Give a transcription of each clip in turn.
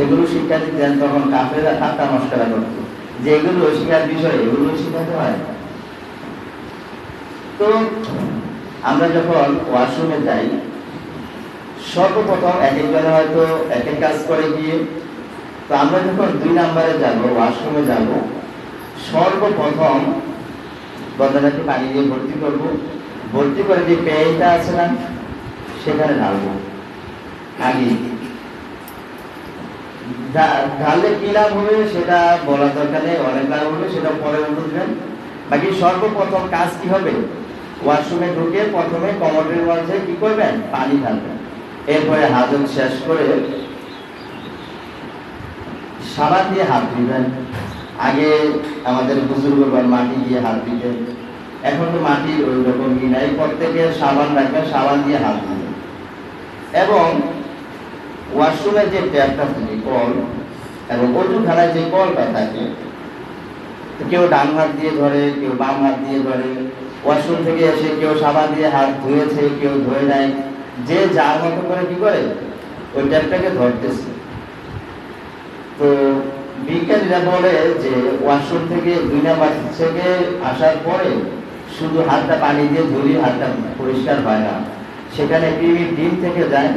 সেগুলো শিক্ষা দিতেন তখন কাফেরা ঠাট্টা মস্করা করত। যে এগুলো শিক্ষার বিষয়, এগুলো শিখাতে হয় তো আমরা যখন ওয়াশরুমে যাই, সর্বপ্রথম এক একজনে হয়তো এক এক কাজ করে গিয়ে, তো আমরা যখন দুই নাম্বারে যাব, ওয়াশরুমে যাব, সর্বপ্রথম গন্ধাটাকে পানি দিয়ে ভর্তি করব। ভর্তি করে যে পেয়েটা আছে না, সেখানে ঢালবো। আগে ঢাললে কি লাভ হবে সেটা বলার দরকার নেই, অনেক লাভ হবে, সেটা পরে বুঝবেন। বাকি সর্বপ্রথম কাজ কি হবে? ওয়াশরুমে ঢুকে প্রথমে কমোডের মাঝে কি করবেন? পানি ঢালবেন। এরপরে হাজত শেষ করে সাবান দিয়ে হাত দিবেন আগে আমাদের বুজুর্গগণ মাটি দিয়ে হাত দিতেন এখন তো মাটির ওই রকম ই নাই, প্রত্যেকে সাবান রাখবেন, সাবান দিয়ে হাত দিবেন এবং ওয়াশরুমের যে ট্যাপটা থাকে, কল, এবং অজুখানায় যে কলটা থাকে, কেউ ডান হাত দিয়ে ধরে, কেউ বাম হাত দিয়ে ধরে, ওয়াশরুম থেকে এসে কেউ সাবান দিয়ে হাত ধুয়েছে, কেউ ধুয়ে নেয় যে যার মতো করে কি করে, ওই ট্যাপটাকে ধরতেছে। তো বিজ্ঞানীরা বলে যে ওয়াশরুম থেকে দুই নাম্বার থেকে আসার পরে শুধু হাতটা পানি দিয়ে ধুলি, হাতটা পরিষ্কার হয় না। সেখানে কৃমি ডিম থেকে যায়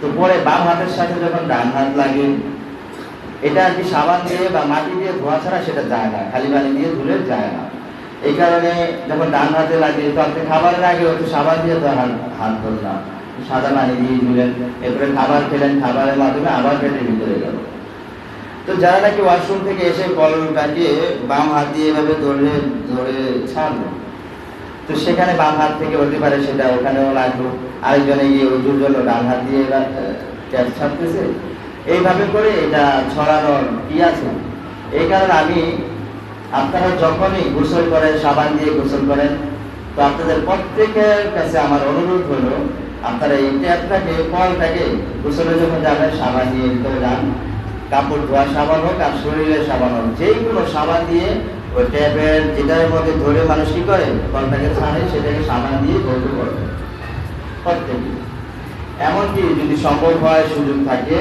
তো পরে বাম হাতের সাথে যখন ডান হাত লাগে, এটা আর কি সাবান দিয়ে বা মাটি দিয়ে ধোয়া ছাড়া সেটা যায় না, খালি পানি দিয়ে ধুলে যায় না। এই কারণে যখন ডান হাতে লাগে, তো আপনি খাবারের আগে হয়তো সাবান দিয়ে তো হাত হাত ধরলাম। সাদা পানি দিয়ে ধুলেন, এরপরে খাবার খেলেন, খাবারের মাধ্যমে আবার পেটের ভিতরে গেল। তো যারা নাকি ওয়াশরুম থেকে এসে কল কাটিয়ে বাম হাত দিয়ে এভাবে ধরে ধরে ছাড়লো তো সেখানে বাম হাত থেকে হতে পারে সেটা ওখানেও লাগল। আরেকজনে গিয়ে ওজুর জন্য ডান হাত দিয়ে ট্যাপ ছাড়তেছে। এইভাবে করে এটা ছড়ানোর কি আছে? এই কারণে আমি, আপনারা যখনই গোসল করেন, সাবান দিয়ে গোসল করেন, তো আপনাদের প্রত্যেকের কাছে আমার অনুরোধ হলো, আপনারা এই ট্যাপটাকে, কলটাকে গোসলে যখন যাবেন, সাবান দিয়ে ভিতরে যান। কাপড় ধোয়া সাবান হোক আর শরীরের সাবান হোক, যেই কোনো সাবান দিয়ে ওই ট্যাপের যেটার মধ্যে ধরে মানুষ কি করে? কলটাকে ছাড়ে সেটাকে সাবান দিয়ে ধরতে করবে প্রত্যেকে এমনকি যদি সম্ভব হয়, সুযোগ থাকে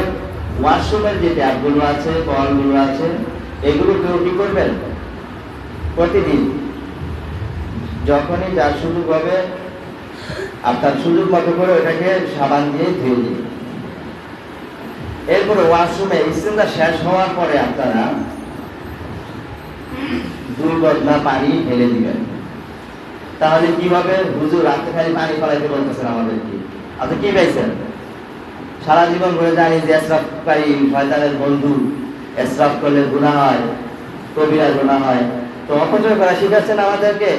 ওয়াশরুমের যে ট্যাপগুলো আছে কলগুলো আছে, এগুলো কেউ কি করবেন? প্রতিদিন। যখনই যার সুযোগ হবে আপনার সুযোগ মতো করে ওটাকে সাবান দিয়ে ধুয়ে দিন এরপরে ওয়াশরুমে ইস্তেঞ্জা শেষ হওয়ার পরে আপনারা দুই পানি ঢেলে দিবেন। তাহলে কীভাবে হুজুর রাতে খালি পানি ফলাইতে বলতেছেন আমাদেরকে। আপনি কি পাইছেন সারা জীবন ধরে জানি যে এসরাফকারী শয়তানের বন্ধু। এসরাফ করলে গুণা হয় কবিরা গুণা হয়। তো অপচয় করা শিখাচ্ছেন আমাদেরকে।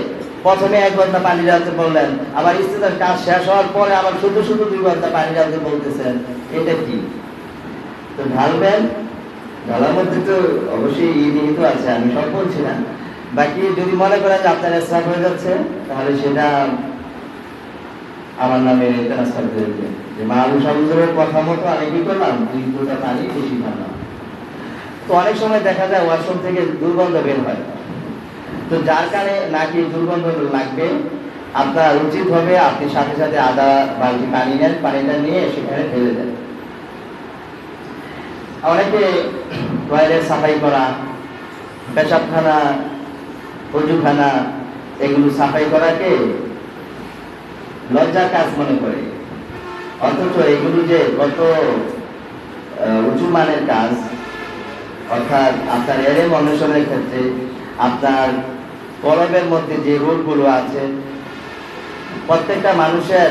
প্রথমে এক ঘণ্টা পানি ঢালতে বললেন। আবার ইস্তেদার কাজ শেষ হওয়ার পরে আবার শুধু শুধু দুই ঘণ্টা পানি ঢালতে বলতেছেন। এটা কি? তো ঢালবেন? ঢালার মধ্যে তো অবশ্যই ই নিহিত আছে, আমি সব বলছি না বাকি যদি মনে করেন যে আপনার স্টার্ট হয়ে যাচ্ছে, তাহলে সেটা আমার নামে ট্রান্সফার করে দিবেন। যে মাহবুব সাহুজুরের কথা মতো আমি কি করলাম? দুই পানি বেশি ঢাললাম তো অনেক সময় দেখা যায় ওয়াশরুম থেকে দুর্গন্ধ বের হয়। তো যার কারণে নাকি দুর্গন্ধ লাগবে, আপনার উচিত হবে আপনি সাথে সাথে আদা বালতি পানি নেন, পানিটা নিয়ে সেখানে ফেলে দেন। অনেকে টয়লেট সাফাই করা, পেশাবখানা অজুখানা এগুলো সাফাই করাকে লজ্জার কাজ মনে করে। অথচ এগুলো যে কত উঁচু মানের কাজ, অর্থাৎ আপনার এরেম অন্বেষণের ক্ষেত্রে আপনার কলবের মধ্যে যে রোগগুলো আছে, প্রত্যেকটা মানুষের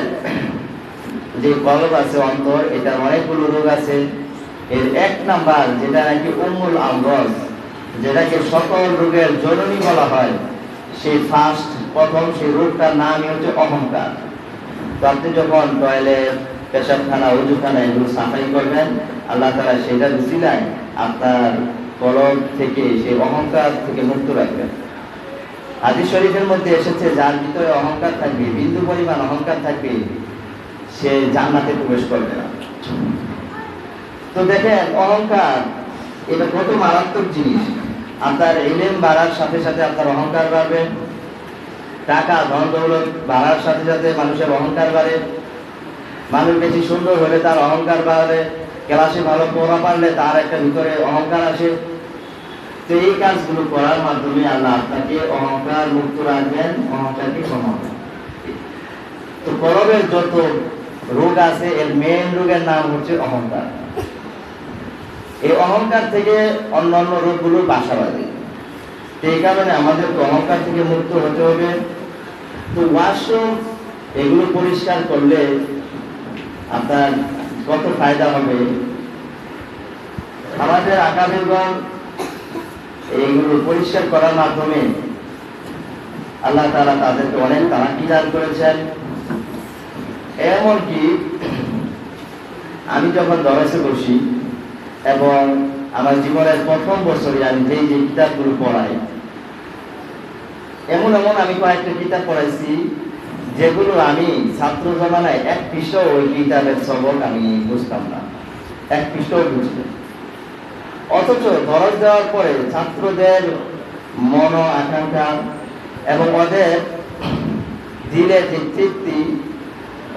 যে কলব আছে, অন্তর এটা অনেকগুলো রোগ আছে। এর এক নাম্বার, যেটা নাকি উম্মুল আমরজ যেটাকে সকল রোগের জননী বলা হয় সেই ফার্স্ট প্রথম সেই রোগটার নামই হচ্ছে অহংকার। তো আপনি যখন টয়লেট পেশাবখানা উজুখানা এগুলো সাফাই করবেন, আল্লাহ তালা সেটা রুচিলায় আপনার কলব থেকে সেই অহংকার থেকে মুক্ত রাখবেন। হাদিস শরীফের মধ্যে এসেছে, যার ভিতরে অহংকার থাকবে, বিন্দু পরিমাণ অহংকার থাকবে, সে জান্নাতে প্রবেশ করবে না। তো দেখেন, অহংকার, এটা কত মারাত্মক জিনিস। আপনার এলেম বাড়ার সাথে সাথে আপনার অহংকার বাড়বে। টাকা, ধন, দৌলত বাড়ার সাথে সাথে মানুষের অহংকার বাড়ে। মানুষ বেশি সুন্দর হলে তার অহংকার বাড়ে। ক্লাসে ভালো পড়া পারলে তার একটা ভিতরে অহংকার আসে। তো এই কাজগুলো করার মাধ্যমে আল্লাহ আপনাকে অহংকার মুক্ত রাখবেন, অহংকারকে কমাবেন তো কলবের যত রোগ আছে, এর মেন রোগের নাম হচ্ছে অহংকার। এই অহংকার থেকে অন্যান্য রোগগুলো বাসা বাঁধে। এই কারণে আমাদের অহংকার থেকে মুক্ত হতে হবে। তো ওয়াশরুম এগুলো পরিষ্কার করলে আপনার কত ফায়দা হবে? আমাদের আকাবিরগণ এইগুলো পরিষ্কার করার মাধ্যমে আল্লাহ তাআলা তাদেরকে অনেক তারাকি দান করেছেন। এমনকি আমি যখন দরসে বসি এবং আমার জীবনের প্রথম বছরে আমি যেই যে কিতাবগুলো পড়াই, এমন এমন আমি কয়েকটা কিতাব পড়াইছি, যেগুলো আমি ছাত্র জমানায় এক পৃষ্ঠ ওই কিতাবের সবক আমি বুঝতাম না। এক পৃষ্ঠও বুঝতে। অথচ দরজ দেওয়ার পরে ছাত্রদের মন আকাঙ্ক্ষা এবং ওদের দিলে যে তৃপ্তি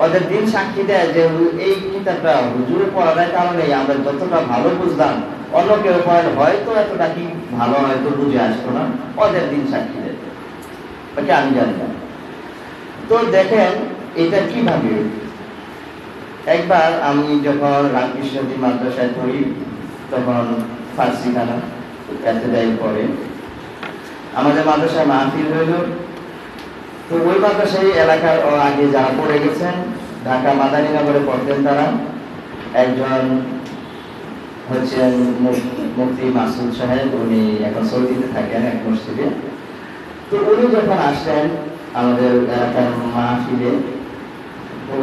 ওদের দিন সাক্ষী দেয় যে এই কিতাবটা হুজুরে পড়ার কারণে আমরা যতটা ভালো বুঝলাম, অন্য কেউ পড়ালে হয়তো এতটা কি ভালো হয়তো বুঝে আসতো না। ওদের দিন সাক্ষী দেয়। আমি জানি না। তো দেখেন, এটা কীভাবে? একবার আমি যখন রামকৃষ্ণজি মাদ্রাসায় পড়ি, তখন ফার্সি খানা এতে দেয় পরে আমাদের মাদ্রাসায় মাহফিল হইল। তো ওই মাদ্রাসায় এলাকার আগে যারা পড়ে গেছেন, ঢাকা মাদানীনগরে পড়তেন তারা, একজন হচ্ছেন মুফতি মাসুদ সাহেব, উনি এখন সৌদিতে থাকেন এক মসজিদে। তো উনি যখন আসলেন আমাদের এলাকার মাহফিলে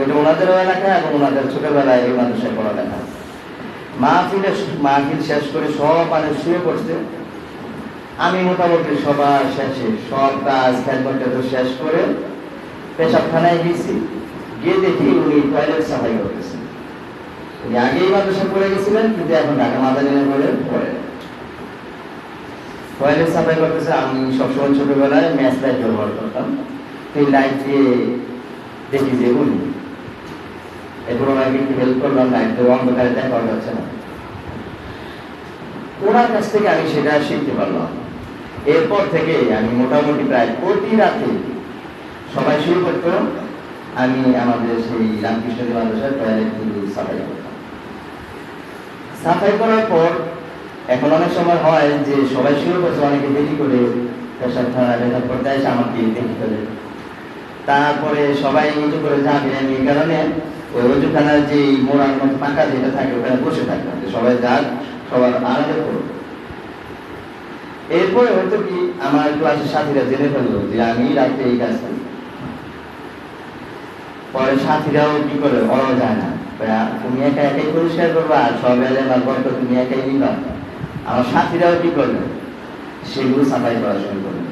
এটা ওনাদেরও এলাকা এবং ওনাদের ছোটবেলায় এই মাদ্রাসায় পড়ালেখা। মাহফিলে মাহফিল শেষ করে সব মানে শুয়ে পড়ছে। আমি মোটামুটি সবার শেষে, সব কাজ খেলমটা তো শেষ করে পেশাবখানায় গেছি। গিয়ে দেখি উনি টয়লেট সাফাই করতেছেন। উনি আগেই মাদ্রাসা পড়ে গেছিলেন, কিন্তু এখন ঢাকা মাদানী করে পড়ে টয়লেট সাফাই করতেছে, আমি সবসময় ছোটবেলায় ম্যাচ লাইট ব্যবহার করতাম। এই লাইট দিয়ে দেখি যে উনি। এরপর ওনাকে একটু হেল্প করলাম, লাইট দিয়ে অন্ধকারে দেখা যাচ্ছে না। ওনার কাছ থেকে আমি সেটা শিখতে পারলাম। এরপর থেকে আমি মোটামুটি প্রায় প্রতি রাতে সবাই শুরু করতো, আমি আমাদের সেই রামকৃষ্ণ মাদ্রাসার টয়লেটগুলো সাফাই করতাম। সাফাই করার পর এখন অনেক সময় হয় যে সবাই শুরু করছে, অনেকে দেরি করে পেশাব খানা পেশাব করতে আসে আমাকে দেরি করে তারপরে সবাই উঁচু করে যাবে আমি এই কারণে ওই উঁচুখানার যে মোড়ার মতো পাকা যেটা থাকে, ওখানে বসে যে সবাই যাক, সবার আলাদা করো এরপরে হয়তো কি আমার ক্লাসের সাথীরা জেনে ফেলল যে আমি রাত্রে এই কাজ করি। পরে সাথীরাও কি করে? ওরাও যায় না। তুমি একা একাই পরিষ্কার করবা? আর সব এলাকার বর্ত তুমি একাই নিবা? আমার সাথীরাও কি করবে সেগুলো সাফাই করা শুরু করবে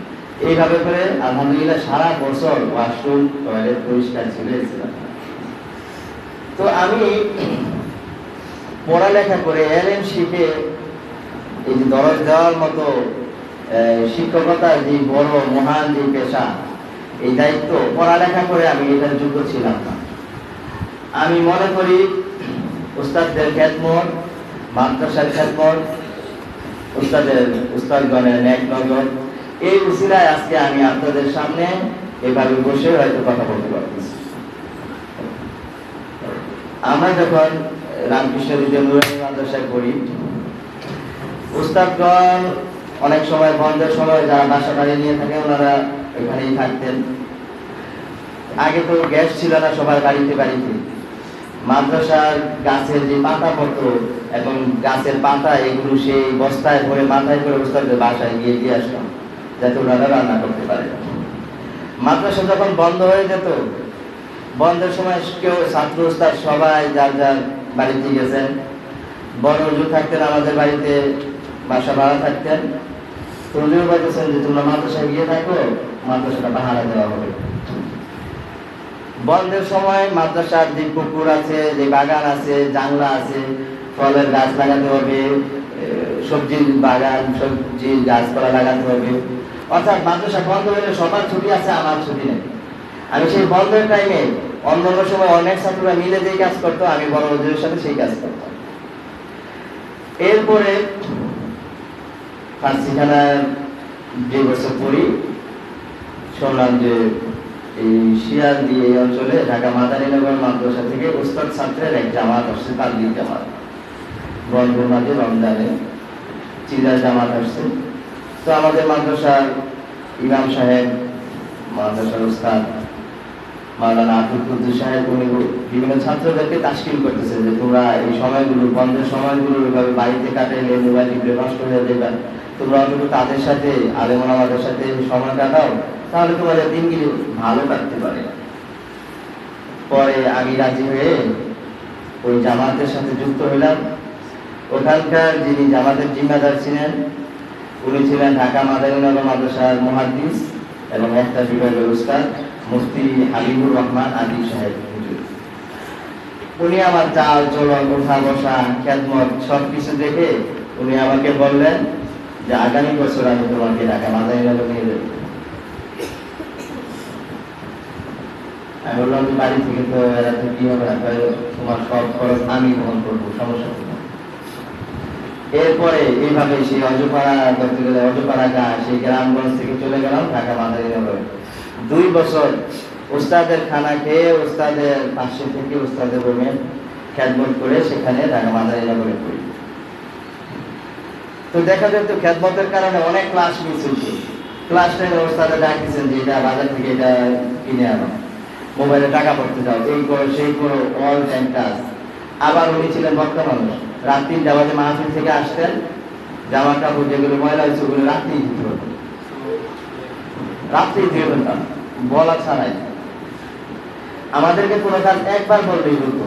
এইভাবে করে, আলহামদুলিল্লাহ, সারা বছর ওয়াশরুম টয়লেট পরিষ্কার ছিল তো আমি পড়ালেখা করে এল এলএম শিখে এই যে দরজ দেওয়ার মতো শিক্ষকতার যে বড় মহান যে পেশা, এই দায়িত্ব পড়ালেখা করে আমি এটার যোগ্য ছিলাম না। আমি মনে করি, উস্তাদদের খ্যাতমত, মাদ্রাসার খ্যাতমত, উস্তাদের, উস্তাদগণের ন্যাক নজর, এই উসিলায় আজকে আমি আপনাদের সামনে এভাবে বসে হয়তো কথা বলতে পারতেছি। আমরা যখন রামকৃষ্ণ বিদ্যা নুরানি মাদ্রাসায় পড়ি, উস্তাদগণ অনেক সময় বন্ধের সময় যারা বাসা বাড়ি নিয়ে থাকে, ওনারা ওইখানেই থাকতেন। আগে তো গ্যাস ছিল না সবার বাড়িতে বাড়িতে। মাদ্রাসার গাছের যে পাতা পত্র এবং গাছের পাতা, এগুলো সেই বস্তায় ভরে, মাথায় করে উস্তাদের বাসায় গিয়ে দিয়ে আসলাম যাতে ওনারা রান্না করতে পারে। মাদ্রাসা যখন বন্ধ হয়ে যেত, বন্ধের সময় কেউ ছাত্র উস্তাদ সবাই যার যার বাড়িতে গেছেন। বড় হুজুর থাকতেন আমাদের বাড়িতে, বাসা ভাড়া থাকতেন। হুজুর বলতেছেন যে তোমরা মাদ্রাসায় গিয়ে থাকো, মাদ্রাসাটা ভাড়া দেওয়া হবে। বন্ধের সময় মাদ্রাসার যে পুকুর আছে, যে বাগান আছে, জানলা আছে, ফলের গাছ লাগাতে হবে সবজির বাগান, সবজির গাছপালা লাগাতে হবে। অর্থাৎ মাদ্রাসা বন্ধ হলে সবার ছুটি আছে, আমার ছুটি নেই। আমি সেই বন্ধের টাইমে অন্য অন্য সময় অনেক ছাত্ররা মিলে যেই কাজ করতো, আমি বড় সাথে সেই কাজ করতাম। এরপরে ফার্সিখানার যে বছর পড়ি শুনলাম যে এই শিয়াল দিয়ে এই অঞ্চলে ঢাকা মাদারীনগর মাদ্রাসা থেকে উস্তাদ ছাত্রের এক জামাত আসছে, তাবলিগ জামাত। বন্ধুর মাঝে রমজানে চিল্লা জামাত আসছে। তো আমাদের মাদ্রাসার ইমাম সাহেব, মাদ্রাসার উস্তাদ মাওলানা আব্দুল কুদ্দুস সাহেব, উনি বিভিন্ন ছাত্রদেরকে তাস্কিল করতেছে যে তোমরা এই সময়গুলো, বন্ধের সময়গুলো এভাবে বাড়িতে কাটাইলে, মোবাইল টিপলে নষ্ট হয়ে যাবে তোমরা অন্তত তাদের সাথে আলেমন আমাদের সাথে সময় কাটাও, তাহলে তোমাদের দিনগুলি ভালো কাটতে পারে। পরে আমি রাজি হয়ে ওই জামাতের সাথে যুক্ত হইলাম। ওখানকার যিনি জামাতের জিম্মাদার ছিলেন, উনি ছিলেন ঢাকা মাদারীনগর মাদ্রাসার মহাদিস এবং একটা বিভাগের উস্তাদ, মুফতি হাবিবুর রহমান আদি সাহেব উনি আমার চাল চলন ওঠা বসা, খেদমত সব কিছু দেখে উনি আমাকে বললেন যে আগামী বছর আমি তোমাকে ঢাকা মাদারীনগর নিয়ে যাব। আমি বললাম যে বাড়ি থেকে তো এরা তো কি হবে তোমার সব খরচ আমি বহন করব, সমস্যা এরপরে এইভাবে সেই অজপাড়া গেলে অজপাড়া গা, সেই গ্রামগঞ্জ থেকে চলে গেলাম ঢাকা মাদারীনগরে দুই বছর ওস্তাদের খানা খেয়ে ওস্তাদের পাশে থেকে ওস্তাদের রুমে খেদমত করে সেখানে ঢাকা মাদারীনগরে পড়ি। তো দেখা যেত খেদমতের কারণে অনেক ক্লাস মিস হতো ক্লাস টাইমে ডাকিছেন যে এটা বাজার থেকে এটা কিনে আনো। মোবাইলে টাকা পড়তে যাও এই করো সেই করো অল টাইম কাজ আবার উনি ছিলেন ভক্ত মানুষ রাত্রির জামাতে মাহফিল থেকে আসতেন। জামা কাপড় যেগুলো ময়লা হয়েছে, ওগুলো রাত্রেই দিতে হতো রাত্রেই দিয়ে ফেলতাম বলা ছাড়াই। আমাদেরকে কোনো কাজ একবার বললেই হতো।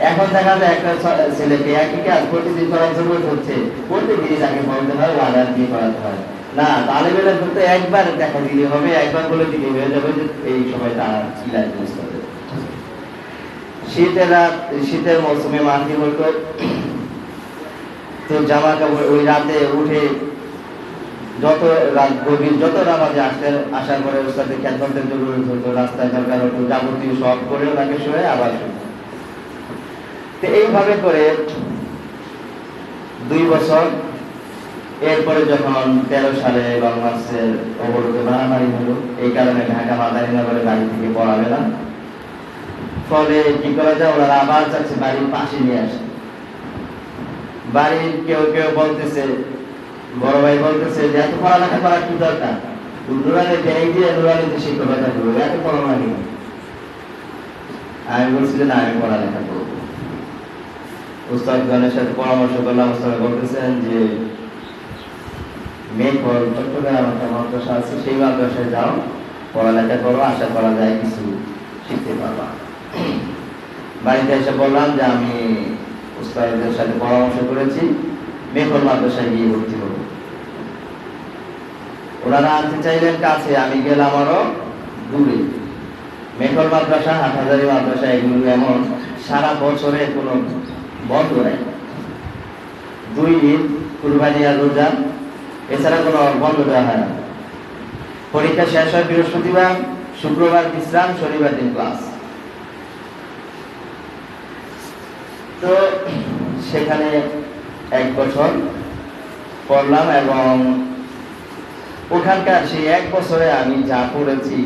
এখন দেখা যায় একটা ছ- ছেলেকে একই কাজ প্রতিদিন করার জন্য হচ্ছে প্রতিদিনই তাকে বলতে হয় অর্ডার দিয়ে করাতে হয়। না তাহলে বেলা করতে একবার দেখা দিলে হবে, একবার বলে দিলে হয়ে যাবে যে এই সময় তার সিলাই বুঝতে হবে। শীতের রাত, শীতের মৌসুমে মাটি বলতো? তো জামা কাপড় ওই রাতে উঠে যত রাত গভীর, যত নামাজে আসতেন আসার পরে ওর সাথে জরুরি হতো রাস্তায় দরকার হতো যাবতীয় সব করে ওনাকে শুয়ে আবার শুতো। তো এইভাবে করে দুই বছর, এরপরে যখন তেরো সালে মার্চের অবরোধে মারামারি হলো, এই কারণে ঢাকা মাদারীনগরে বাড়ি থেকে পড়াবে না। ফলে কি করা যায়, ওনারা আবার চাচ্ছে বাড়ির পাশে নিয়ে আসে বাড়ির কেউ কেউ বলতেছে, বড় ভাই বলতেছে যে, এত পড়ালেখা করার কি দরকার? দিয়ে নুরানিতে শিক্ষকতা করব, এত নেই আমি বলছি যে, না, আমি পড়ালেখা করব উস্তাদগণের সাথে পরামর্শ করলাম উস্তাদ বলতেছেন যে মেঘর চট্টগ্রাম একটা মাদ্রাসা আছে, সেই মাদ্রাসায় যাও, পড়ালেখা করো, আশা করা যায় কিছু শিখতে পারবা। বাড়িতে এসে বললাম যে, আমি উস্তাদের সাথে পরামর্শ করেছি মেঘর মাদ্রাসায় গিয়ে ভর্তি হব। ওনারা আনতে চাইলেন কাছে, আমি গেলাম আরও দূরে। মেঘর মাদ্রাসা, হাটহাজারি মাদ্রাসা, এগুলো এমন সারা বছরে কোনো বন্ধ নেই দুই ঈদ কুরবানি আর রোজা, এছাড়া কোনো বন্ধ দেওয়া হয় না। পরীক্ষা শেষ হয় বৃহস্পতিবার, শুক্রবার বিশ্রাম, শনিবার দিন ক্লাস। তো সেখানে এক বছর পড়লাম এবং ওখানকার সেই এক বছরে আমি যা পড়েছি,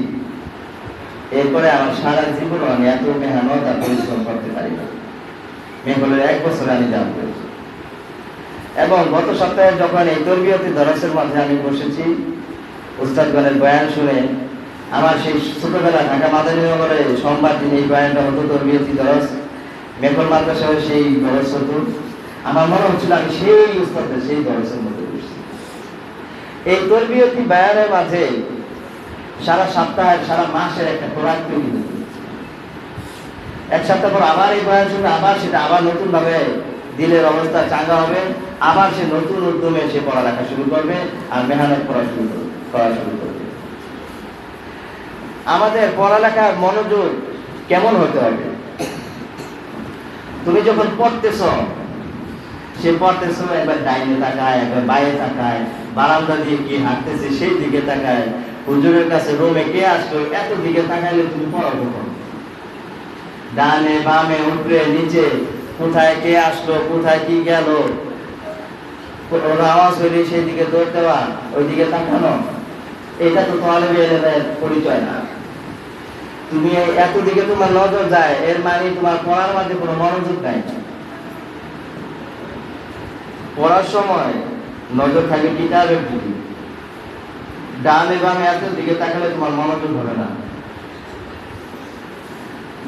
এরপরে আমার সারা জীবন আমি এত মেহনত আর পরিশ্রম করতে পারি না মেঘলের এক বছরে আমি যা পড়েছি এবং গত সপ্তাহে যখন এই তরবিয়তি দরসের মধ্যে আমি বসেছি, উস্তাদগণের বয়ান শুনে আমার সেই ছোটবেলা ঢাকা মাদারীনগরে সোমবার দিন এই বয়ানটা হতো, তরবিয়তি দরস মেঘল মাদ্রাসায় সেই দরস হতো। আমার মনে হচ্ছিল আমি সেই উস্তাদের, সেই দরসের মধ্যে বসছি। এই তরবিয়তি বয়ানের মাঝে সারা সপ্তাহের, সারা মাসের একটা খোরাক তৈরি হতো। এক সপ্তাহ পর আবার এই বয়ান শুনে আবার সেটা আবার নতুন ভাবে দিলের অবস্থা চাঙ্গা হবে, আবার সে নতুন উদ্যমে সে পড়ালেখা শুরু করবে আর মেহনত করা শুরু করবে, করা শুরু করবে। আমাদের পড়ালেখার মনোযোগ কেমন হতে হবে? তুমি যখন পড়তেছ, সে পড়তেছ, একবার ডাইনে তাকায়, একবার বাইরে তাকায়, বারান্দা দিয়ে কি হাঁটতেছে সেই দিকে তাকায়, হুজুরের কাছে রোমে কে আসলো এত দিকে তাকাইলে তুমি পড়া কখন ডানে বামে উপরে নিচে। কোথায় কে আসলো, কোথায় কি গেল? আওয়াজ হইলে দৌড় দেওয়া তাকানো। এটা তো পরিচয় না। তুমি তোমার নজর যায়, এর মানে তোমার পড়ার মাঝে কোনো মনোযোগ নাই। পড়ার সময় নজর থাকে কিতাবের দিকে। ডানে বামে এত দিকে তাকালে তোমার মনোযোগ হবে না।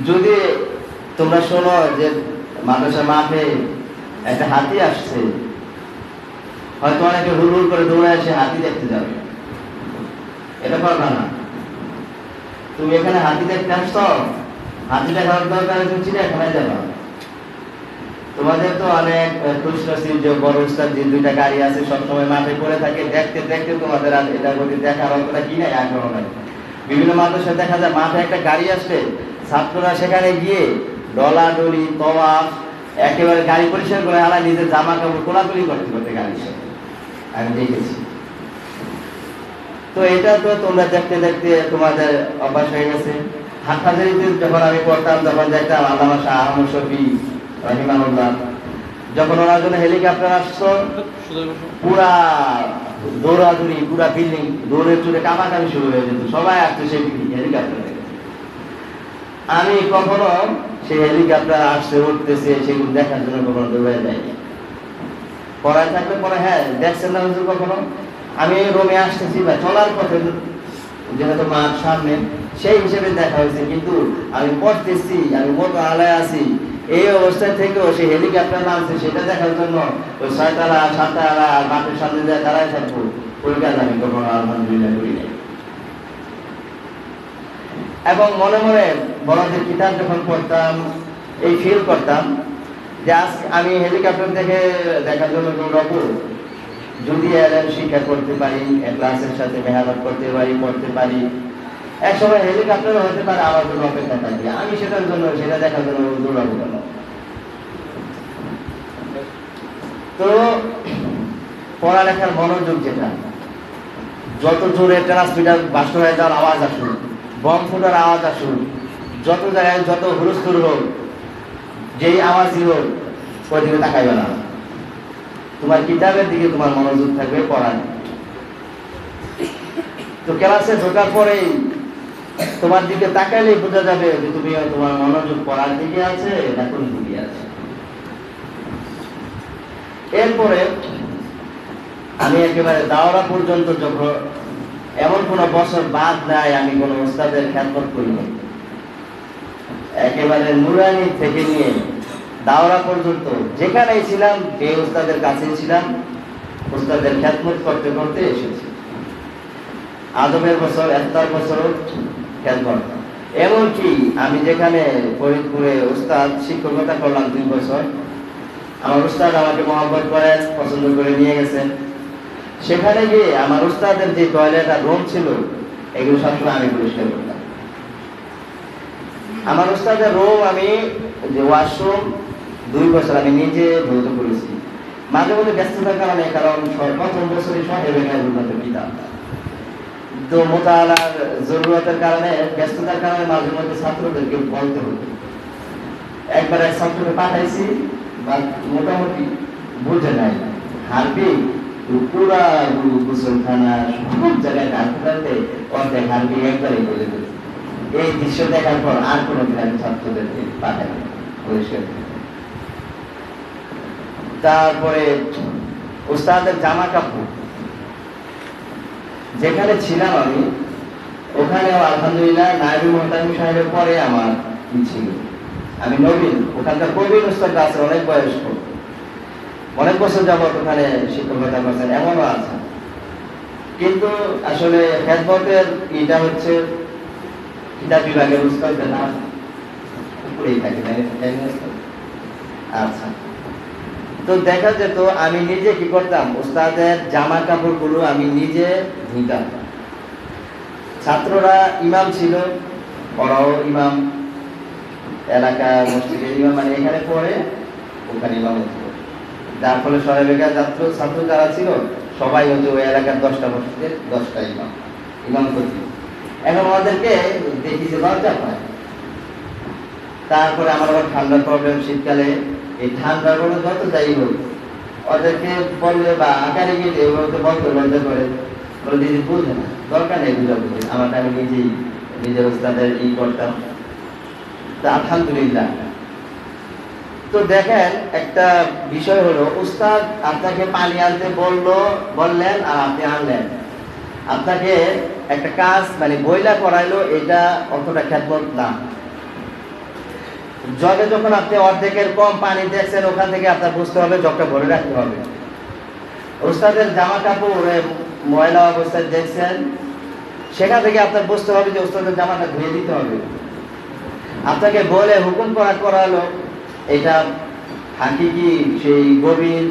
যদি তোমরা শোনো যে মাদ্রাসা মাঠে একটা হাতি আসছে, হয়তো অনেকে হুল হুল করে দৌড়ে আসে হাতি দেখতে যাবে। এটা পারবা না। তুমি এখানে হাতি দেখতে আসছো, হাতি দেখার দরকার তুমি চিড়িয়াখানায় যাবা। তোমাদের তো অনেক খুশনসিব যে বড় উস্তাদ যে দুইটা গাড়ি আছে, সবসময় মাঠে পড়ে থাকে, দেখতে দেখতে তোমাদের আর এটা প্রতি দেখার অতটা কি নাই, আগ্রহ নাই। বিভিন্ন মানুষের দেখা যায়, মাঠে একটা গাড়ি আসলে ছাত্ররা সেখানে গিয়ে ডলাডলি, তওয়াফ, একেবারে গাড়ি পরিষ্কার করে আলা নিজের জামা কাপড় কোলাকুলি করতে করতে গাড়ির সাথে আমি দেখেছি। তো এটা তো তোমরা দেখতে দেখতে তোমাদের অভ্যাস হয়ে গেছে। হাটহাজারিতে যখন আমি পড়তাম যখন দেখতাম আল্লামা শাহ আহমদ শফি রহিমানুল্লাহ যখন ওনার জন্য হেলিকপ্টার আসতো, পুরা দৌড়াদৌড়ি, পুরা বিল্ডিং দৌড়ে চুড়ে কামাকামি শুরু হয়ে যেত। সবাই আসতো সেই হেলিকপ্টারে আমি কখনো সেই হেলিকপ্টার আসছে, উঠতেছে, সেগুলো দেখার জন্য কখনো দৌড়ে যাইনি। পড়ায় থাকলে পরে হ্যাঁ দেখছেন না হুজুর কখনো? আমি রোমে আসতেছি বা চলার পথে যেহেতু মাঠ সামনে, সেই হিসেবে দেখা হয়েছে, কিন্তু আমি পড়তেছি, আমি মতো আলায় আছি, এই অবস্থায় থেকেও সেই হেলিকপ্টার নামছে, সেটা দেখার জন্য ওই ছয়তলা, সাততলা, মাঠের সামনে যায় দাঁড়ায় থাকব, ওই কাজ আমি কখনো আলহামদুলিল্লাহ করি নাই। এবং মনে মনে বড়দের কিতাব যখন পড়তাম, এই ফিল করতাম যে আজ আমি হেলিকপ্টার থেকে দেখার জন্য দৌড়াবো যদি এলএম শিক্ষা করতে পারি ক্লাসের সাথে মেহনত করতে পারি, পড়তে পারি। এক সময় হেলিকপ্টার হতে পারে আমার জন্য অপেক্ষা থাকবে। আমি সেটার জন্য, সেটা দেখার জন্য দৌড়াবো কেন তো পড়ালেখার মনোযোগ যেটা, যত জোরে ট্রান্সমিটার বাস্ট হয়ে যাওয়ার আওয়াজ আসুন বম ফুটার আওয়াজ আসুন। যত জায়গায় যত হুলস্থুল হোক, যেই আওয়াজই হোক, ওই দিকে তাকাইবে না। তোমার কিতাবের দিকে তোমার মনোযোগ থাকবে পড়ার। তো ক্লাসে ঢোকার পরেই তোমার দিকে তাকাইলেই বোঝা যাবে যে তুমি তোমার মনোযোগ পড়ার দিকে আছে না কোন দিকে আছে। এরপরে আমি একেবারে দাওরা পর্যন্ত যখন এমন কোন বছর বাদ নাই, আমি কোন উস্তাদের খ্যাতমত করিনি একেবারে নুরানি থেকে নিয়ে দাওরা পর্যন্ত যেখানেই ছিলাম, যে উস্তাদের কাছে ছিলাম, উস্তাদের খ্যাতমত করতে করতে এসেছি। আদমের বছর একটার বছর খ্যাতমত এমনকি আমি যেখানে ফরিদপুরে উস্তাদ, শিক্ষকতা করলাম দুই বছর, আমার উস্তাদ আমাকে মহব্বত করে, পছন্দ করে নিয়ে গেছেন সেখানে গিয়ে আমার উস্তাদের যে টয়লেট আর রুম ছিল, এগুলো সবসময় আমি পরিষ্কার করতাম আমার উস্তাদের রুম আমি যে ওয়াশরুম দুই বছর আমি নিজে ধৌত করেছি। মাঝে মধ্যে ব্যস্ততার কারণে, কারণ প্রথম বছরই সাহেব কিতাব। তো মোতালার জরুরতের কারণে, ব্যস্ততার কারণে মাঝে মধ্যে ছাত্রদেরকে বলতে হতো। একবার এক ছাত্রকে পাঠাইছি বা মোটামুটি বুঝে নাই। হারবি তারপরে উস্তাদের জামা কাপড়। যেখানে ছিলাম আমি ওখানে আলহামদুলিল্লাহ নাইবুল মোহতামিম সাহেবের পরে আমার ছিল? আমি নবীন, ওখানকার প্রবীণ উস্তাদ আছে, অনেক বয়স্ক। অনেক বছর যাবত ওখানে শিক্ষকতা করছেন, এমনও আছে। কিন্তু আসলে হেদবতের এটা হচ্ছে কিতাব বিভাগের উস্তাদের থাকে না? উস্তাদ? আচ্ছা। তো দেখা যেত, আমি নিজে কি করতাম? উস্তাদের জামা কাপড়গুলো আমি নিজে ধুইতাম। ছাত্ররা ইমাম ছিল, ওরাও ইমাম এলাকা মসজিদের ইমাম মানে এখানে পড়ে, ওখানে ইমাম হতো। যার ফলে সরাবেগা ছাত্র ছাত্র যারা ছিল, সবাই হতো ওই এলাকার দশটা মসজিদের দশটা ইমাম ইমাম করছিল এখন আমাদেরকে দেখি যে তারপরে আমার আবার ঠান্ডার প্রবলেম শীতকালে। এই ঠান্ডার কোনো যত যাই হোক, ওদেরকে বললে বা আকারে গিয়ে ওদেরকে করে। বলে, দিদি, বুঝে না, দরকার নেই বুঝা বুঝে। আমারটা আমি নিজেই, নিজের ওস্তাদের ই করতাম। তা আলহামদুলিল্লাহ তো দেখেন, একটা বিষয় হলো, উস্তাদ আপনাকে পানি আনতে বলল, বললেন আর আপনি আনলেন। আপনাকে একটা কাজ মানে বইলা করাইলো এটা অতটা খ্যাতমত না। জগে যখন আপনি অর্ধেকের কম পানি দেখছেন, ওখান থেকে আপনার বুঝতে হবে, জগটা ভরে রাখতে হবে। ওস্তাদের জামা কাপড় ময়লা অবস্থায় দেখছেন, সেখান থেকে আপনার বুঝতে হবে যে ওস্তাদের জামাটা ধুয়ে দিতে হবে। আপনাকে বলে হুকুম করা, করালো। এটা হাঁকি কি সেই গভীর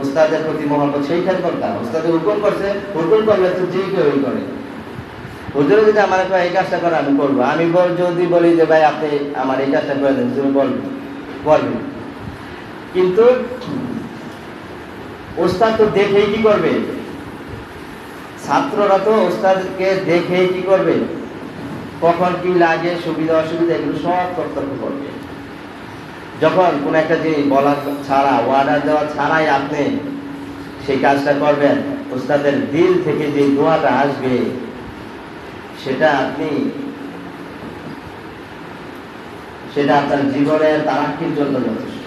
ওস্তাদের প্রতি মহব্বত, সেইটার দরকার। ওস্তাদের হুকুম করছে হুকুম করলে তো যে কেউ করে। হুজুরে যদি আমার এই কাজটা করে আমি করব। আমি বল, যদি বলি যে, ভাই, আপনি আমার এই কাজটা করে দেন, তুমি বলবেন বলবেন কিন্তু ওস্তাদ তো দেখেই কি করবে? ছাত্ররা তো ওস্তাদকে দেখেই কি করবে? কখন কি লাগে, সুবিধা, অসুবিধা, এগুলো সব কর্তব্য করবে। যখন কোন একটা জিনিস বলা ছাড়া অর্ডার দেওয়া ছাড়াই আপনি সেই কাজটা করবেন ওস্তাদের দিল থেকে যে দোয়াটা আসবে, সেটা আপনি, সেটা আপনার জীবনের তারাক্কির জন্য যথেষ্ট।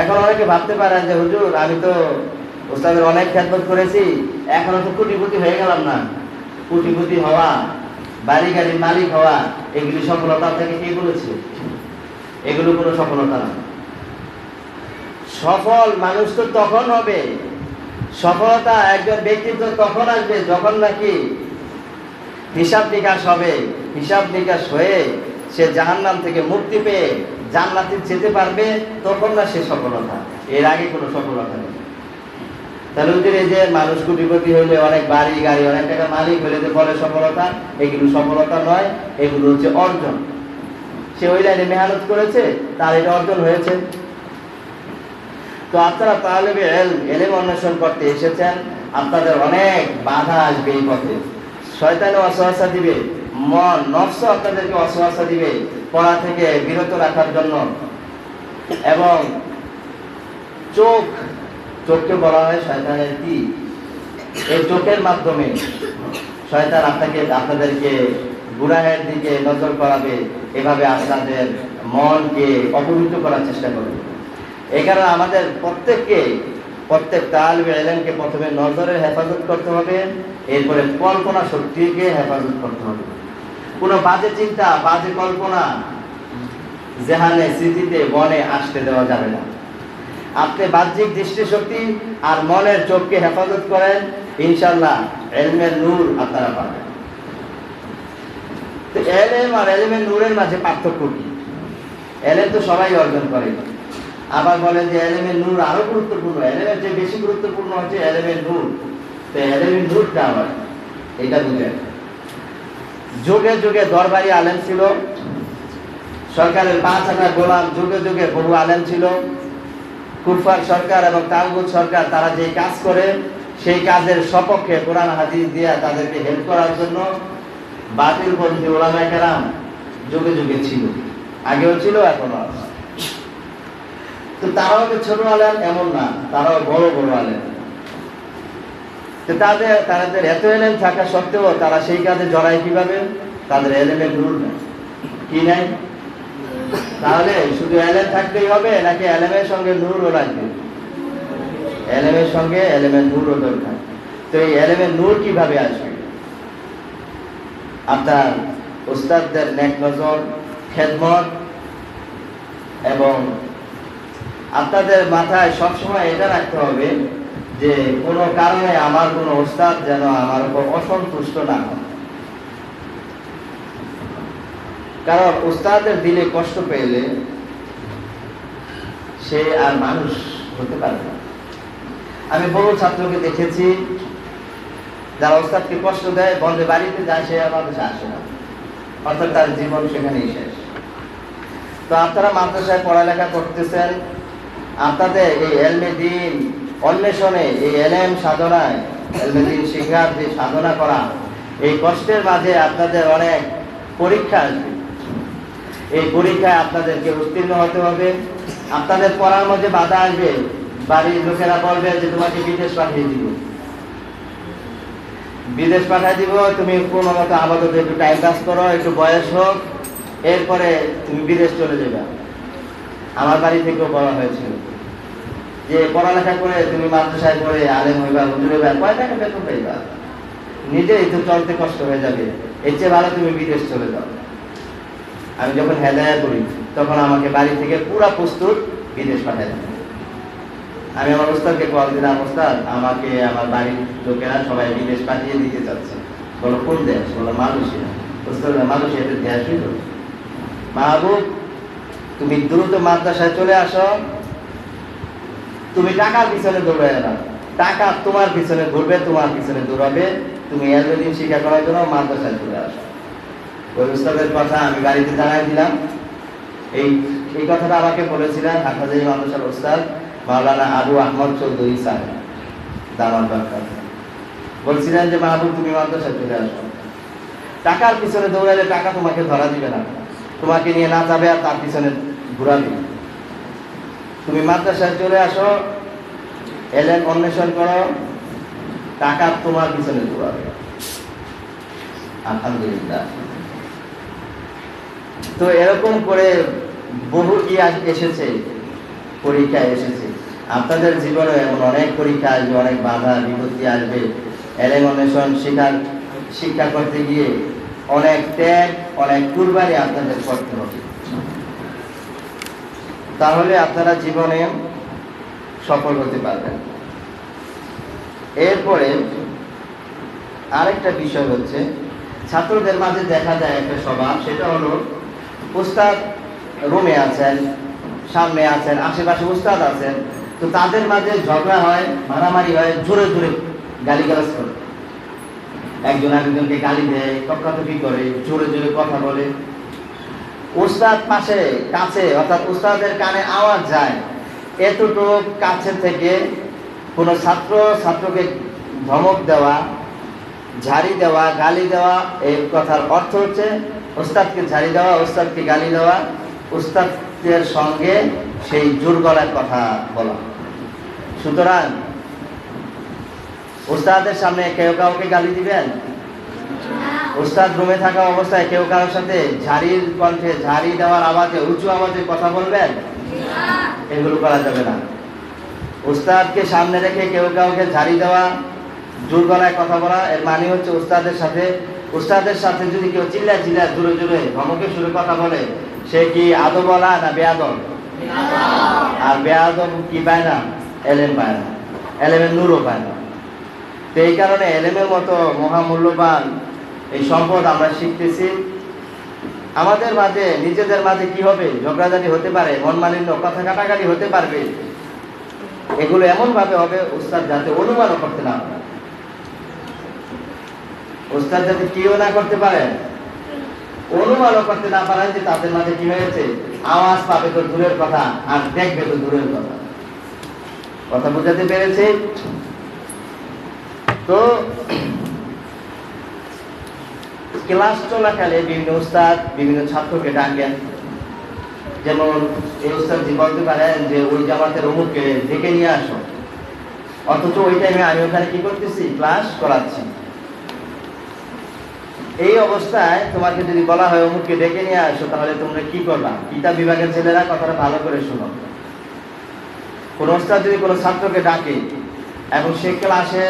এখন অনেকে ভাবতে পারেন যে, হুজুর, আমি তো ওস্তাদের অনেক খ্যাতমত করেছি, এখনও তো কোটিপতি হয়ে গেলাম না। কোটিপতি হওয়া বাড়ি গাড়ির মালিক হওয়া, এগুলি সফলতা থেকে কে বলেছে? এগুলো কোনো সফলতা না। সফল মানুষ তো তখন হবে। সফলতা একজন ব্যক্তিত্ব তখন আসবে যখন নাকি হিসাব নিকাশ হবে। হিসাব নিকাশ হয়ে সে জাহান্নাম থেকে মুক্তি পেয়ে জান্নাতে যেতে পারবে, তখন না সে সফলতা। এর আগে কোনো সফলতা নেই। তাহলে এই যে মানুষ কোটিপতি হইলে অনেক বাড়ি, গাড়ি, অনেক টাকা মালিক হইলে যে বলে সফলতা, এগুলো সফলতা নয়, এগুলো হচ্ছে অর্জন। সে ওই লাইনে মেহনত করেছে, তার এটা অর্জন হয়েছে। তো আপনারা তাহলে এলেম অন্বেষণ করতে এসেছেন, আপনাদের অনেক বাধা আসবে এই পথে। শয়তানে অসহাসা দিবে, মন নফস আপনাদেরকে অসহাসা দিবে, পড়া থেকে বিরত রাখার জন্য। এবং চোখ, চোখকে বলা হয় শয়তানের কি? এই চোখের মাধ্যমে শয়তান আপনাকে, আপনাদেরকে গুনাহের দিকে নজর করাবে, এভাবে আপনাদের মনকে অপবিত্র করার চেষ্টা করবে। এই কারণে আমাদের প্রত্যেককে, প্রত্যেক তালবে এলেমকে প্রথমে নজরের হেফাজত করতে হবে, এরপরে কল্পনা শক্তিকে হেফাজত করতে হবে। কোনো বাজে চিন্তা, বাজে কল্পনা জেহানে স্মৃতিতে মনে আসতে দেওয়া যাবে না। আপনি বাহ্যিক দৃষ্টিশক্তি আর মনের চোখকে হেফাজত করেন ইনশাল্লাহ এলমের নূর আপনারা পাবেন। আর নূরের মাঝে পার্থক্য কি? তো সবাই অর্জন করে। আবার বলেন যে নূর আরও গুরুত্বপূর্ণ। বেশি গুরুত্বপূর্ণ হচ্ছে নূর। তো নূরটা এটা যুগে যুগে দরবারি আলেম ছিল। সরকারের পাঁচ হাজার গোলাম যুগে যুগে বহু আলেম ছিল। কুফার সরকার এবং তাগুত সরকার, তারা যে কাজ করে, সেই কাজের সপক্ষে কোরআন হাদিস দিয়ে তাদেরকে হেল্প করার জন্য বাতিল পন্থী ওলামা কেরাম যুগে যুগে ছিল। আগেও ছিল এখনও তো তারাও যে ছোট আলেম, এমন না। তারাও বড় বড় আলেন তাদের তাদের এত এলেম থাকা সত্ত্বেও তারা সেই কাজে জড়ায় কীভাবে? তাদের এলেমের নূর নেই। কি নাই? তাহলে শুধু এলেম থাকতেই হবে নাকি এলেমের সঙ্গে নূরও লাগবে? এলেমের সঙ্গে এলেমের নূরও দরকার। তো এই এলেমের নূর কীভাবে আসবে? আপনার উস্তাদদের নেক নজর খেদমত এবং আপনাদের মাথায় সবসময় এটা রাখতে হবে যে কোনো কারণে আমার কোনো ওস্তাদ যেন আমার উপর অসন্তুষ্ট না হয়। কারণ উস্তাদের দিলে কষ্ট পেলে সে আর মানুষ হতে পারে না। আমি বহু ছাত্রকে দেখেছি যারা ওস্তাদকে কষ্ট দেয় বন্ধে বাড়িতে যায়, সে আর মানুষ আসে না। অর্থাৎ তার জীবন সেখানেই শেষ। তো আপনারা মাদ্রাসায় পড়ালেখা করতেছেন আপনাদের এই এলমে দিন অন্বেষণে, এই এলএম সাধনায়, এলমে দিন শিখার যে সাধনা করা, এই কষ্টের মাঝে আপনাদের অনেক পরীক্ষা আসবে। এই পরীক্ষায় আপনাদেরকে উত্তীর্ণ হতে হবে। আপনাদের পড়ার মধ্যে বাধা আসবে। বাড়ির লোকেরা বলবে যে, তোমাকে বিদেশ পাঠিয়ে দিব। বিদেশ পাঠিয়ে দিব, তুমি কোনো মতো আপাতত একটু টাইম পাস করো, একটু বয়স হোক, এরপরে তুমি বিদেশ চলে যাবে। আমার বাড়ি থেকেও বলা হয়েছিল যে পড়ালেখা করে তুমি মাদ্রাসায় পড়ে আলেম হইবা, হুজুর হইবা, কয় টাকা বেতন পাইবা? নিজেই তো চলতে কষ্ট হয়ে যাবে, এর চেয়ে ভালো তুমি বিদেশ চলে যাও। আমি যখন হেদায়া করি, তখন আমাকে বাড়ি থেকে পুরা প্রস্তুত বিদেশ পাঠাই দেন। আমি আমার ওস্তাদকে কল দিলাম, ওস্তাদ, আমাকে আমার বাড়ির লোকেরা সবাই বিদেশ পাঠিয়ে দিতে চাচ্ছে। বলো, কোন দেশ? বলো, মালয়েশিয়া। ওস্তাদ মালয়েশিয়াতে দেশ হইল মাহবুব, তুমি দ্রুত মাদ্রাসায় চলে আসো। তুমি টাকার পিছনে দৌড়ে না। টাকা তোমার পিছনে ঘুরবে, তোমার পিছনে দৌড়াবে। তুমি এতদিন শিক্ষা করার জন্য মাদ্রাসায় চলে আসো। ওই উস্তাদের কথা আমি গাড়িতে জানাই দিলাম। এই এই কথাটা আমাকে বলেছিলেন হাটহাজারি মাদ্রাসার উস্তাদ মাওলানা আবু আহমদ চৌধুরী স্যার দামান বাক্কা বলছিলেন যে মাহবুব, তুমি মাদ্রাসায় চলে আসো। টাকার পিছনে দৌড়ালে টাকা তোমাকে ধরা দিবে না। তোমাকে নিয়ে না যাবে আর তার পিছনে ঘুরাবে তুমি মাদ্রাসায় চলে আসো, এলেন অন্বেষণ করো, টাকা তোমার পিছনে দৌড়াবে আলহামদুলিল্লাহ। তো এরকম করে বহু আজ- এসেছে পরীক্ষা এসেছে। আপনাদের জীবনে এমন অনেক পরীক্ষা আসবে, অনেক বাধা, বিপত্তি আসবে। এলেন অন্বেষণ শিকার, শিক্ষা করতে গিয়ে অনেক ত্যাগ, অনেক কুরবানি আপনাদের করতে হবে। তাহলে আপনারা জীবনে সফল হতে পারবেন। এরপরে আরেকটা বিষয় হচ্ছে, ছাত্রদের মাঝে দেখা যায় একটা স্বভাব, সেটা হলো উস্তাদ রুমে আছেন, সামনে আছেন, আশেপাশে উস্তাদ আছেন। তো তাদের মাঝে ঝগড়া হয়, মারামারি হয়, জোরে জোরে গালিগালাজ করে। একজন আরেকজনকে গালি দেয় তর্কাতর্কি করে, জোরে জোরে কথা বলে। উস্তাদ পাশে, কাছে, অর্থাৎ উস্তাদের কানে আওয়াজ যায়। এতটুকু কাছে থেকে কোনো ছাত্র, ছাত্রকে ধমক দেওয়া, ঝাড়ি দেওয়া, গালি দেওয়া, এই কথার অর্থ হচ্ছে, ওস্তাদকে ঝাড়ি দেওয়া, ওস্তাদকে গালি দেওয়া ওস্তাদের সঙ্গে সেই জোর গলার কথা বলা। সুতরাং, ওস্তাদের সামনে কেউ কাউকে গালি দিবেন? ওস্তাদ রুমে থাকা অবস্থায় কেউ কারোর সাথে ঝাড়ির কণ্ঠে ঝাড়ি দেওয়ার আওয়াজে, উঁচু আওয়াজে কথা বলবেন? এগুলো করা যাবে না। উস্তাদকে সামনে রেখে কেউ কাউকে ঝাড়ি দেওয়া জোর গলায় কথা বলা, এর মানে হচ্ছে উস্তাদের সাথে উস্তাদের সাথে যদি কেউ চিল্লায় চিল্লায় জোরে জোরে ধমকে সুরে কথা বলে সে কি আদব বলা না বেয়াদব? আর বেয়াদব কি পায় না? এলেম পায় না। এলেমের নূরও পায় না। তো এই কারণে এলেমের মতো মহামূল্যবান এই সম্পদ আমরা শিখতেছি। আমাদের মাঝে নিজেদের মাঝে কি হবে? ঝগড়াঝাটি হতে পারে মন মালিন্য কথা কাটাকাটি হতে পারবে। এগুলো এমন ভাবে হবে উস্তাদ যাতে অনুমানও করতে না উস্তাদ যাতে কিও না করতে পারে। অনুমানও করতে না পারেন যে তাদের মাঝে কি হয়েছে? আওয়াজ পাবে তো দূরের কথা, আর দেখবে তো দূরের কথা। কথা বুঝাতে পেরেছে? তো, ক্লাস চলাকালে বিভিন্ন উস্তাদ, বিভিন্ন ছাত্রকে ডাকেন যেমন এই উস্তাদ জি বলতে পারেন যে, ওই জামাতের অমুককে ডেকে নিয়ে আসো। অথচ ওই টাইমে আমি ওখানে কি করতেছি? ক্লাস করাচ্ছি। এই অবস্থায় তোমাকে যদি বলা হয়, অমুককে ডেকে নিয়ে আসো, তাহলে তোমরা কি করবা? কিতাব বিভাগের ছেলেরা কথাটা ভালো করে শোনো। কোন উস্তাদ যদি কোনো ছাত্রকে ডাকে এবং সে ক্লাসে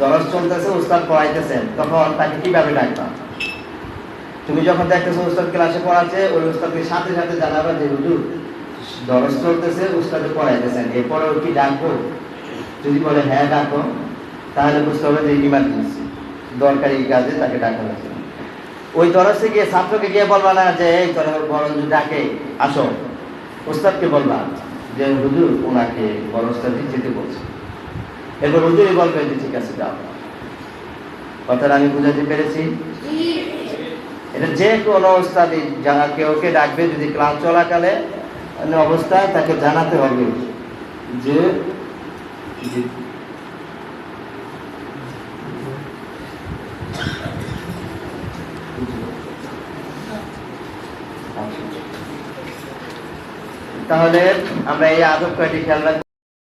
দরজ চলতেছে উস্তাদ পড়াইতেছেন তখন তাকে কীভাবে ডাকবা? তুমি যখন দেখতেছো উস্তাদ ক্লাসে পড়াচ্ছে, ওই উস্তাদকে সাথে সাথে জানাবা যে, হুজুর, দরজ চলতেছে উস্তাদে পড়াইতেছেন। এরপরে কি ডাকবো? যদি বলে হ্যাঁ ডাকো। তাহলে বুঝতে হবে যে ইমার্জেন্সি দরকারি কাজে তাকে ডাকা হয়েছে ওই দরজে গিয়ে ছাত্রকে গিয়ে বলবা না যে, এই তোর বড় ডাকে। আসো। উস্তাদকে বলবা যে, হুজুর, ওনাকে বড় উস্তাদি যেতে বলছে। এরপর হুজুরই বলবে যে, ঠিক আছে, যাও। কথাটা আমি বুঝাতে পেরেছি। এটা যে কোনো অবস্থাতে যারা কেউ কে ডাকবে, যদি ক্লাস চলাকালে অবস্থায় তাকে জানাতে হবে যে তাহলে আমরা এই আদব কয়টি খেয়াল রাখব।